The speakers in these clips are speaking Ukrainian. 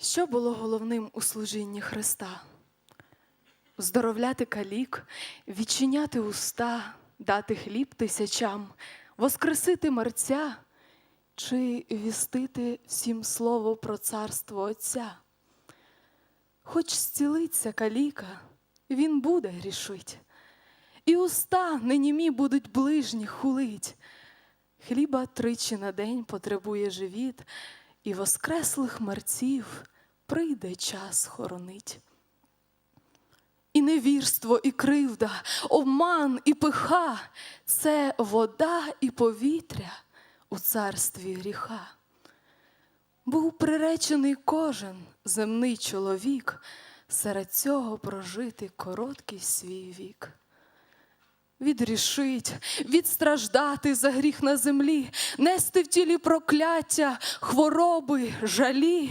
Що було головним у служінні Христа? Здоровляти калік, відчиняти уста, дати хліб тисячам, воскресити мерця чи вістити всім слово про царство Отця. Хоч зцілиться каліка, він буде грішить, і уста ненімі будуть ближні хулить. Хліба тричі на день потребує живіт, і воскреслих мерців прийде час хоронить. І невірство, і кривда, обман і пиха це вода і повітря у царстві гріха. Був приречений кожен земний чоловік серед цього прожити короткий свій вік. Відрішить, відстраждати за гріх на землі, нести в тілі прокляття, хвороби, жалі,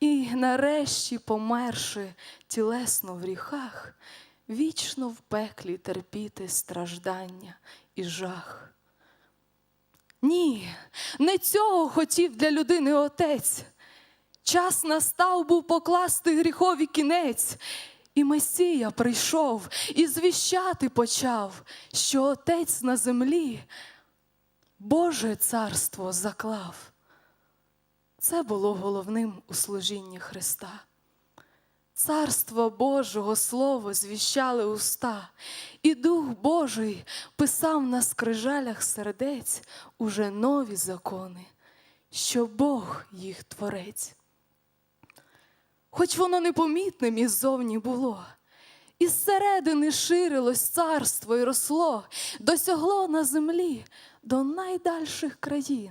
і нарешті, померши тілесно в гріхах, вічно в пеклі терпіти страждання і жах. Ні, не цього хотів для людини отець. Час настав був покласти гріхові кінець, і Месія прийшов і звіщати почав, що Отець на землі Боже царство заклав. Це було головним у служінні Христа. Царство Божого Слово звіщали уста, і Дух Божий писав на скрижалях сердець уже нові закони, що Бог їх творець. Хоч воно непомітним іззовні було, і зсередини ширилось царство і росло, досягло на землі до найдальших країв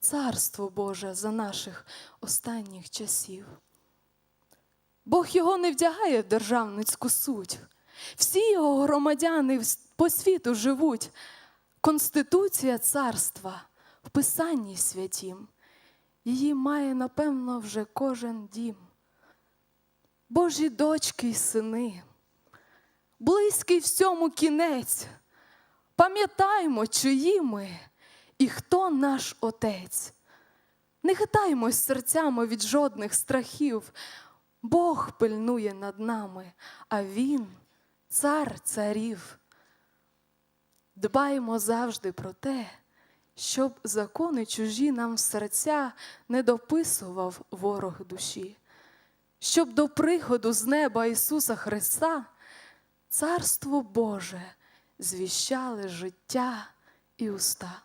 царство Боже за наших останніх часів. Бог його не вдягає в державницьку суть. Всі його громадяни по світу живуть. Конституція царства в Писанні святім. Її має, напевно, вже кожен дім. Божі дочки й сини, близький всьому кінець. Пам'ятаймо, чиї ми і хто наш Отець. Не хитаймось серцями від жодних страхів. Бог пильнує над нами, а Він цар царів. Дбаймо завжди про те, щоб закони чужі нам в серця не дописував ворог душі, щоб до приходу з неба Ісуса Христа Царство Боже звіщали життя і уста.